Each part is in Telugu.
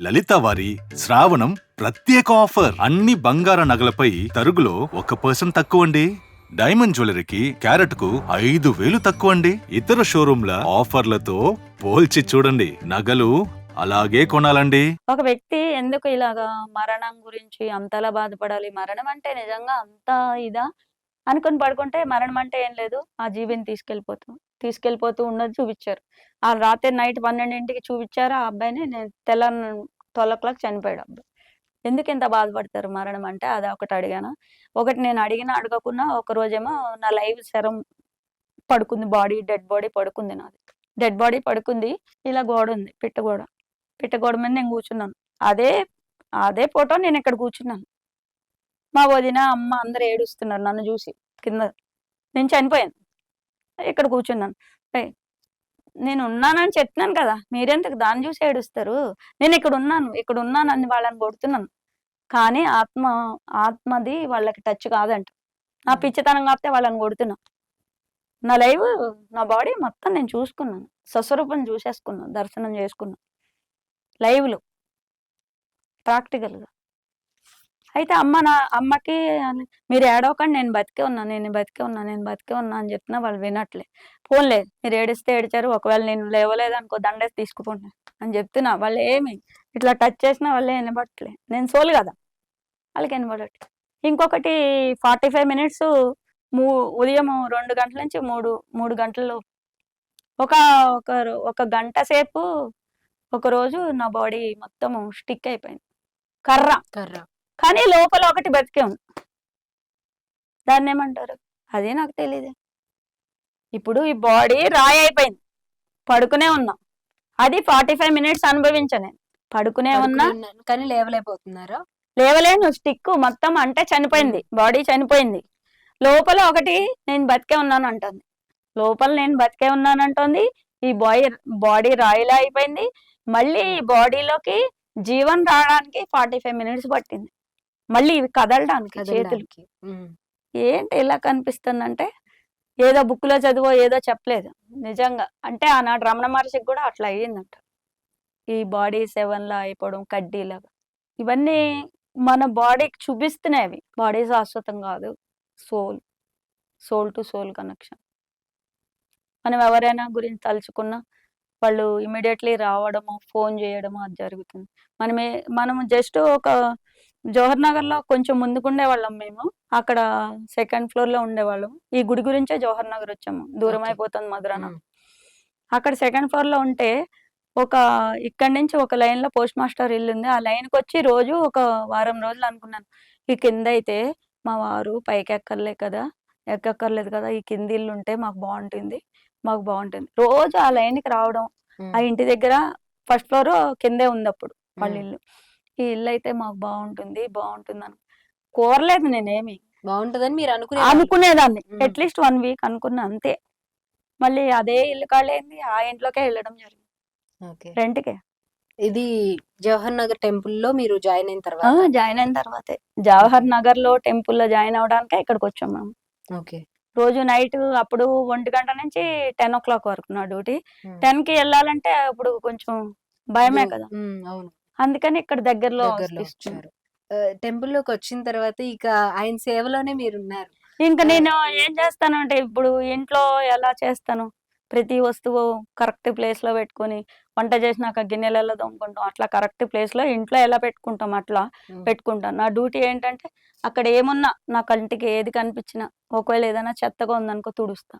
లలిత వారి శ్రావణం ప్రత్యేక ఆఫర్. అన్ని బంగార నగలపై తరుగులో ఒక పర్సెంట్ తక్కువండి. డైమండ్ జ్యువెలరీకి క్యారెట్కు ఐదు వేలు తక్కువ అండి ఇతర షోరూంల ఆఫర్లతో పోల్చి చూడండి. నగలు అలాగే కొనాలండి. ఒక వ్యక్తి ఎందుకు ఇలాగా మరణం గురించి అంతలా బాధపడాలి? మరణం అంటే నిజంగా అంత ఇదా? అనుకుని పడుకుంటే మరణం అంటే ఏం లేదు? ఆ జీవిని తీసుకెళ్ళిపోతాం తీసుకెళ్ళిపోతూ ఉన్నది చూపించారు. ఆ రాత్రి నైట్ పన్నెండింటికి చూపించారు ఆ అబ్బాయిని. నేను తెల్ల ట్వెల్వ్ ఓ క్లాక్ చనిపోయాడు అబ్బాయి ఎందుకు ఇంత బాధపడతారు మరణం అంటే అది ఒకటి అడిగాను. ఒకటి నేను అడిగినా అడగకున్నా ఒక రోజేమో నా లైవ్ శరం పడుకుంది బాడీ డెడ్ బాడీ పడుకుంది నాది. డెడ్ బాడీ పడుకుంది ఇలా గోడ ఉంది పిట్ట గోడ. పిట్ట గోడ మీద నేను కూర్చున్నాను. అదే అదే ఫోటో నేను ఇక్కడ కూర్చున్నాను. మా వదిన అమ్మ అందరు ఏడుస్తున్నారు నన్ను చూసి కింద. నేను చనిపోయాను. ఇక్కడ కూర్చున్నాను. నేను ఉన్నానని చెప్తున్నాను కదా మీరెందుకు దాన్ని చూసి ఏడుస్తారు? నేను ఇక్కడ ఉన్నాను ఇక్కడ ఉన్నాను అని వాళ్ళని కొడుతున్నాను. కానీ ఆత్మ ఆత్మది వాళ్ళకి టచ్ కాదంట. నా పిచ్చితనం కాకపోతే వాళ్ళని కొడుతున్నా. నా లైవ్ నా బాడీ మొత్తం నేను చూసుకున్నాను. స్వస్వరూపం చూసేసుకున్నాను దర్శనం చేసుకున్నాను లైవ్లో ప్రాక్టికల్గా. అయితే అమ్మ నా అమ్మకి మీరు ఏడవకండి నేను బతికే ఉన్నా నేను బతికే ఉన్నా నేను బతికే ఉన్నా అని చెప్తున్నా వాళ్ళు వినట్లే. పోన్లే మీరు ఏడిస్తే ఏడిచారు ఒకవేళ నేను లేవలేదు అనుకో దండేసి తీసుకుపోండి అని చెప్తున్నా. వాళ్ళు ఏమి ఇట్లా టచ్ చేసినా వాళ్ళే వినబట్టలే నేను సోలు కదా వాళ్ళకి వినబడట్లే. ఇంకొకటి ఫార్టీ ఫైవ్ మినిట్స్ మూ ఉదయం రెండు గంటల నుంచి మూడు మూడు గంటలు. ఒక ఒక ఒక గంట సేపు ఒక రోజు నా బాడీ మొత్తం స్టిక్ అయిపోయింది. కర్ర. కర్ర. కానీ లోపల ఒకటి బతికే ఉంది. దాన్ని ఏమంటారు? అదే నాకు తెలియదు ఇప్పుడు ఈ బాడీ రాయి అయిపోయింది. పడుకునే ఉన్నా. అది ఫార్టీ ఫైవ్ మినిట్స్ అనుభవించా నేను. పడుకునే ఉన్నా. కానీ లేవలేకపోతున్నారా? లేవలేను. స్టిక్ మొత్తం అంటే చనిపోయింది. బాడీ చనిపోయింది. లోపల ఒకటి నేను బతికే ఉన్నాను అంటుంది. లోపల నేను బతికే ఉన్నాను అంటుంది. ఈ బాయ్ బాడీ రాయిలా అయిపోయింది. మళ్ళీ ఈ బాడీలోకి జీవం రావడానికి ఫార్టీ ఫైవ్ మినిట్స్ పట్టింది. మళ్ళీ ఇవి కదలడానికి చేతులు. కదలడానికి. ఉమ్. ఏంటి ఇలా కనిపిస్తుందంటే ఏదో book లో చదివో ఏదో చెప్పలేదు. నిజంగా. అంటే ఆనాడు రమణ మహర్షికి కూడా అట్లా అయ్యిందంట. ఈ బాడీ లా అయిపోవడం కడ్డీలాగా. ఇవన్నీ మన బాడీకి చూపిస్తున్నాయి అవి. బాడీ శాశ్వతం కాదు. Soul. Soul to soul connection. మనం ఎవరైనా గురించి తలుచుకున్నా వాళ్ళు ఇమీడియట్లీ రావడము ఫోన్ చేయడము అది జరుగుతుంది. మనమే మనము జస్ట్ ఒక జవహర్ నగర్లో కొంచెం ముందుకుండే వాళ్ళం మేము అక్కడ సెకండ్ ఫ్లోర్లో ఉండేవాళ్ళం ఈ గుడి గురించే జవహర్ నగర్ వచ్చాము దూరం. అయిపోతుంది మధురాన. అక్కడ సెకండ్ ఫ్లోర్లో ఉంటే ఒక ఇక్కడి నుంచి ఒక లైన్లో పోస్ట్ మాస్టర్ ఇల్లు ఉంది ఆ లైన్కి వచ్చి రోజు ఒక వారం రోజులు అనుకున్నాను ఈ కింద అయితే మా వారు పైకి ఎక్కర్లే కదా ఎక్కక్కర్లేదు కదా ఈ కింది ఇల్లు ఉంటే మాకు బాగుంటుంది మాకు బాగుంటుంది రోజు ఆ లైన్కి రావడం. ఆ ఇంటి దగ్గర ఫస్ట్ ఫ్లోర్ కిందే ఉంది అప్పుడు వాళ్ళ. ఇల్లు ఈ ఇల్లు అయితే మాకు బాగుంటుంది బాగుంటుంది అని కోరలేదు నేనేమి. బాగుంటదని మీరు అనుకునే అనుకునేదాన్ని. అట్లీస్ట్ వన్ వీక్ అనుకున్నా అంతే. మళ్ళీ అదే ఇల్లు కాళ్ళేంది ఆ ఇంట్లోకే వెళ్ళడం జరిగింది. రెంట్కే. ఇది జవహర్ నగర్ టెంపుల్లో మీరు జాయిన్ అయిన తర్వాత? జాయిన్ అయిన తర్వాతే. జవహర్ నగర్లో టెంపుల్లో జాయిన్ అవడానికే ఇక్కడికి వచ్చాం మేము ఓకే. రోజు నైట్ అప్పుడు ఒంటి గంట నుంచి టెన్ ఓ క్లాక్ వరకు నా డ్యూటీ. టెన్కి వెళ్ళాలంటే అప్పుడు కొంచెం భయమే కదా. అవును. అందుకని ఇక్కడ దగ్గరలో దగ్గరలో ఇస్తున్నాం. వచ్చారు టెంపుల్లోకి వచ్చిన తర్వాత ఇక ఆయన సేవలోనే మీరు ఉన్నారు ఇంకా. నేను ఏం చేస్తానంటే ఇప్పుడు ఇంట్లో ఎలా చేస్తాను ప్రతి వస్తువు కరెక్ట్ ప్లేస్లో పెట్టుకొని వంట చేసినాక గిన్నెలలో దొంగకుంటాం అట్లా కరెక్ట్ ప్లేస్లో ఇంట్లో ఎలా పెట్టుకుంటాం అట్లా ఉమ్. పెట్టుకుంటాను నా డ్యూటీ ఏంటంటే అక్కడ ఏమున్నా నా కంటికి ఏది కనిపించినా ఒకవేళ ఏదైనా చెత్తగా ఉందనుకో తుడుస్తా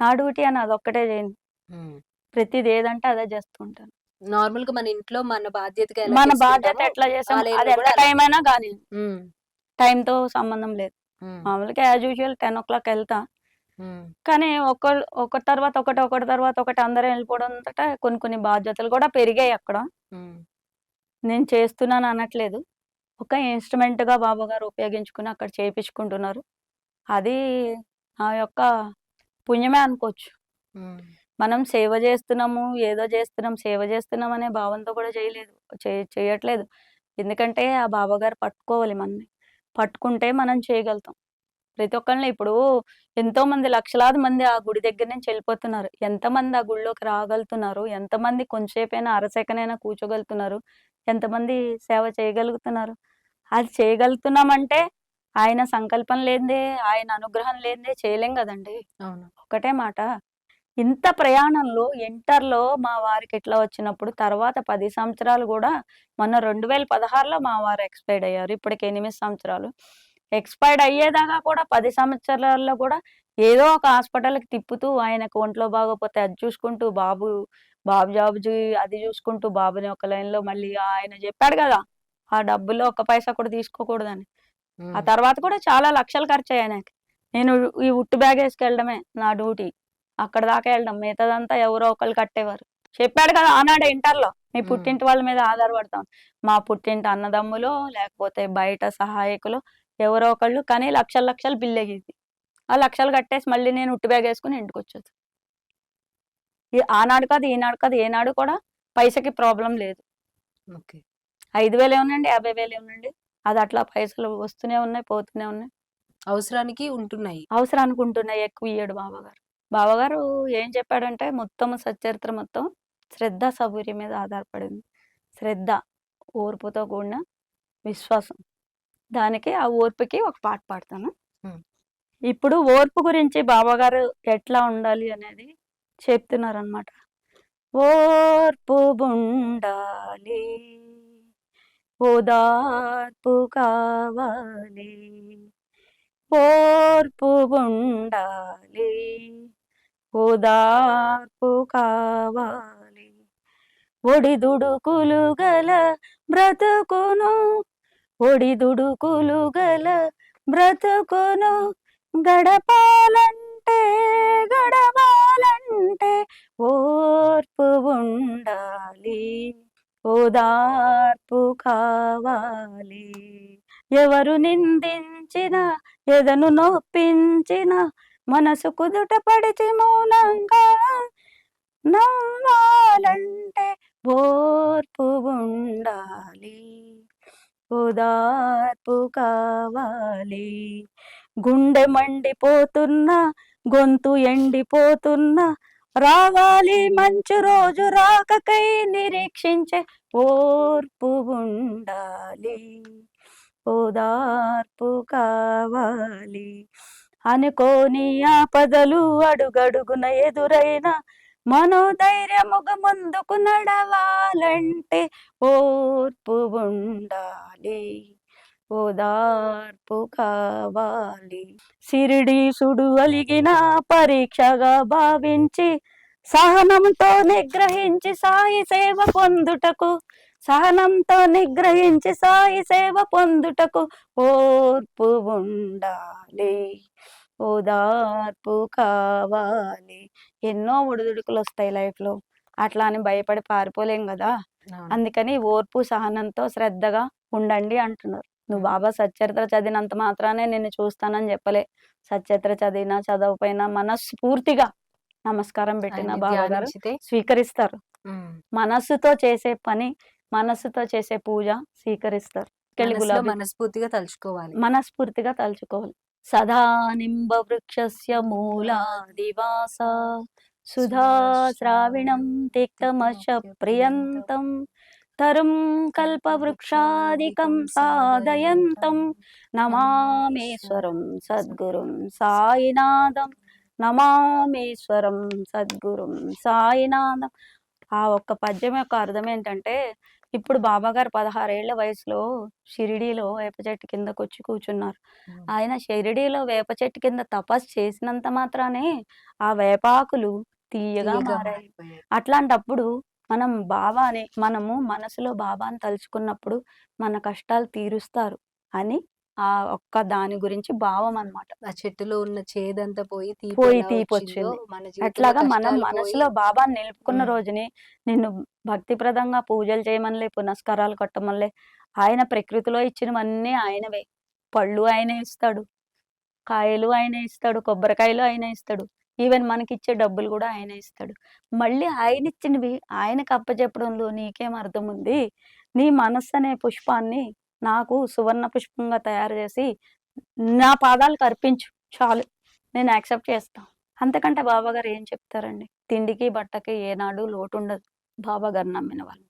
నా డ్యూటీ అని అదొక్కటే చేయను. ప్రతిది ఏదంటే అదే చేస్తుంటాను నార్మల్గా మన ఇంట్లో మన బాధ్యతగా ఎలా మన బాధ్యత ఎట్లా చేసాం వాళ్ళ అది ఎంత టైం అయినా కానీ ఉమ్, టైంతో సంబంధం లేదు. మామూలుగా as usual ten o'clock వెళ్తా. కానీ ఒక ఒకటి తర్వాత ఒకటి ఒకటి తర్వాత ఒకటి అందరూ వెళ్ళిపోవడం కొన్ని కొన్ని బాధ్యతలు కూడా పెరిగాయి అక్కడ. నేను చేస్తున్నాను అనట్లేదు. ఒక ఇన్స్ట్రుమెంట్గా బాబా గారు ఉపయోగించుకుని అక్కడ చేయించుకుంటున్నారు అది నా యొక్క పుణ్యమే అనుకోవచ్చు. మనం సేవ చేస్తున్నాము ఏదో చేస్తున్నాం సేవ చేస్తున్నాం అనే భావంతో కూడా చేయలేదు చేయట్లేదు. ఎందుకంటే ఆ బాబా గారు పట్టుకోవాలి మనని పట్టుకుంటే మనం చేయగలుగుతాం. ప్రతి ఒక్కళ్ళని ఇప్పుడు ఎంతో మంది లక్షలాది మంది ఆ గుడి దగ్గర నుంచి వెళ్ళిపోతున్నారు. ఎంతమంది ఆ గుడిలోకి రాగలుగుతున్నారు? ఎంతమంది కొంచెంసేపైనా అరసేకనైనా కూర్చోగలుగుతున్నారు? ఎంతమంది సేవ చేయగలుగుతున్నారు? అది చేయగలుగుతున్నామంటే ఆయన సంకల్పం లేనిదే ఆయన అనుగ్రహం లేనిదే చేయలేం కదండి. అవును. ఒకటే మాట. ఇంత ప్రయాణంలో ఇంటర్లో మా వారికి ఇట్లా వచ్చినప్పుడు తర్వాత పది సంవత్సరాలు కూడా మొన్న రెండు వేల పదహారులో మా వారు ఎక్స్పైర్డ్ అయ్యారు. ఇప్పటికి ఎనిమిది సంవత్సరాలు. ఎక్స్పైర్డ్ అయ్యేదాకా కూడా పది సంవత్సరాల్లో కూడా ఏదో ఒక హాస్పిటల్కి తిప్పుతూ ఆయనకు ఒంట్లో బాగోపోతే అది చూసుకుంటూ బాబు బాబు జాబు అది చూసుకుంటూ బాబుని ఒక లైన్లో మళ్ళీ ఆయన చెప్పాడు కదా ఆ డబ్బుల్లో ఒక పైసా కూడా తీసుకోకూడదని. ఆ. తర్వాత కూడా చాలా లక్షలు ఖర్చు అయ్యాయి నాకు. నేను ఈ ఉట్టు బ్యాగ్ వేసుకెళ్ళడమే నా డ్యూటీ. అక్కడ దాకా వెళ్ళడం. మిగతాదంతా ఎవరో ఒకళ్ళు కట్టేవారు. చెప్పాడు కదా ఆనాడే ఇంటర్లో మీ. పుట్టింటి వాళ్ళ మీద ఆధారపడతాం మా పుట్టింటి అన్నదమ్ములు లేకపోతే బయట సహాయకులు ఎవరో ఒకళ్ళు కానీ లక్షల లక్షలు బిల్ అయ్యేది ఆ లక్షలు కట్టేసి మళ్ళీ నేను ఉట్టు బ్యాగ్ వేసుకుని ఇంటికి వచ్చేది ఈ ఆనాడు కాదు ఈనాడు కాదు ఏనాడు కూడా పైసకి ప్రాబ్లం లేదు. ఓకే. ఐదు వేలు ఏమనండి యాభై వేలు ఏమనండి. అది అట్లా పైసలు వస్తూనే ఉన్నాయి పోతూనే ఉన్నాయి. అవసరానికి ఉంటున్నాయి. అవసరానికి ఉంటున్నాయి ఎక్కువ ఇయ్యడు బావగారు బావగారు ఏం చెప్పాడంటే మొత్తం సచ్చరిత్ర మొత్తం శ్రద్ధ సబూర్యం మీద ఆధారపడింది. శ్రద్ధ ఓర్పుతో కూడిన విశ్వాసం. దానికి ఆ ఓర్పుకి ఒక పాట పాడతాను. ఇప్పుడు ఓర్పు గురించి బావగారు ఎట్లా ఉండాలి అనేది చెప్తున్నారు అనమాట ఓర్పు ఉండాలి ఓదార్పు కావాలి. ఓర్పు ఉండాలి ఓదార్పు కావాలి. ఒడిదుడుకులు గల బ్రతుకును ఒడిదుడుకులు గల బ్రతుకును గడపాలంటే గడవాలంటే ఓర్పు ఉండాలి. ఓదార్పు కావాలి. ఎవరు నిందించిన ఎదను నొప్పించిన మనసు కుదుట పడిచి మౌనంగా నవ్వాలంటే ఓర్పు ఉండాలి. ఓదార్పు కావాలి. గుండె మండిపోతున్నా గొంతు ఎండిపోతున్నా రావాలి మంచు రోజు రాకకై నిరీక్షించే ఓర్పు ఉండాలి. ఓదార్పు కావాలి. అనుకోని ఆపదలు అడుగడుగున ఎదురైన మనోధైర్యముగ ముందుకు నడవాలంటే ఓర్పు ఉండాలి. ఓదార్పు కావాలి. సిరిడీసుడు అలిగిన పరీక్షగా భావించి సహనంతో నిగ్రహించి సాయి సేవ పొందుటకు సహనంతో నిగ్రహించి సాయి సేవ పొందుటకు ఓర్పు ఉండాలి. ఓదార్పు కావాలి. ఎన్నో ఒడిదుడుకులు వస్తాయి లైఫ్లో. అట్లా అని భయపడి పారిపోలేం కదా. అందుకని ఓర్పు సహనంతో శ్రద్ధగా ఉండండి అంటున్నారు. నువ్వు బాబా సచ్చరిత్ర చదివినంత మాత్రానే నిన్ను చూస్తానని చెప్పలే. సచ్చరిత్ర చదివినా చదవపోయినా మనస్ఫూర్తిగా నమస్కారం పెట్టిన బాబా గారు స్వీకరిస్తారు. మనస్సుతో చేసే పని మనస్సుతో చేసే పూజ స్వీకరిస్తారు. గులాబీ మనస్ఫూర్తిగా తలుచుకోవాలి. మనస్ఫూర్తిగా తలుచుకోవాలి. సదా నింబ వృక్షస్య మూలాదివాస సుధా శ్రావిణం తిక్తమశ ప్రియంతం తరుం కల్పవృక్షాదికం సాధయంతం నమామేశ్వరం సద్గురుం సాయినాథం నమామేశ్వరం సద్గురుం సాయినాథం. ఆ ఒక్క పద్యం యొక్క అర్థం ఏంటంటే ఇప్పుడు బాబాగారు పదహారేళ్ళ వయసులో షిరిడీలో వేప చెట్టు కిందకు వచ్చి కూర్చున్నారు ఆయన షిరిడీలో వేప చెట్టు కింద తపస్సు చేసినంత మాత్రానే ఆ వేపాకులు తీయగా మారాయి. అట్లాంటప్పుడు మనం బాబాని మనము మనసులో బాబాని తలుచుకున్నప్పుడు మన కష్టాలు తీరుస్తారు అని ఆ ఒక్క దాని గురించి భావం అన్నమాట ఆ చెట్టులో ఉన్న చేదంతా పోయి పోయి ఎలా తీపి వచ్చిందో, వచ్చింది. మన జీవితంలో అట్లాగా మనం మనసులో బాబాని నిలుపుకున్న. రోజుని నిన్ను భక్తిప్రదంగా పూజలు చేయమనిలే పునస్కారాలు కొట్టమనిలే ఆయన ప్రకృతిలో ఇచ్చినవన్నీ ఆయనవే పళ్ళు ఆయనే ఇస్తాడు కాయలు ఆయనే ఇస్తాడు కొబ్బరికాయలు ఆయనే ఇస్తాడు ఈవెన్ మనకిచ్చే డబ్బులు కూడా ఆయనే ఇస్తాడు మళ్ళీ ఆయన ఇచ్చినవి ఆయనకు అప్పచెప్పడంలో నీకేం అర్థం ఉంది నీ మనస్సు అనే పుష్పాన్ని నాకు సువర్ణ పుష్పంగా తయారు చేసి నా పాదాలకు అర్పించు చాలు నేను యాక్సెప్ట్ చేస్తాను అంతకంటే బాబా గారు ఏం చెప్తారండి? తిండికి బట్టకి ఏనాడు లోటు ఉండదు బాబాగారు నమ్మిన వాళ్ళు.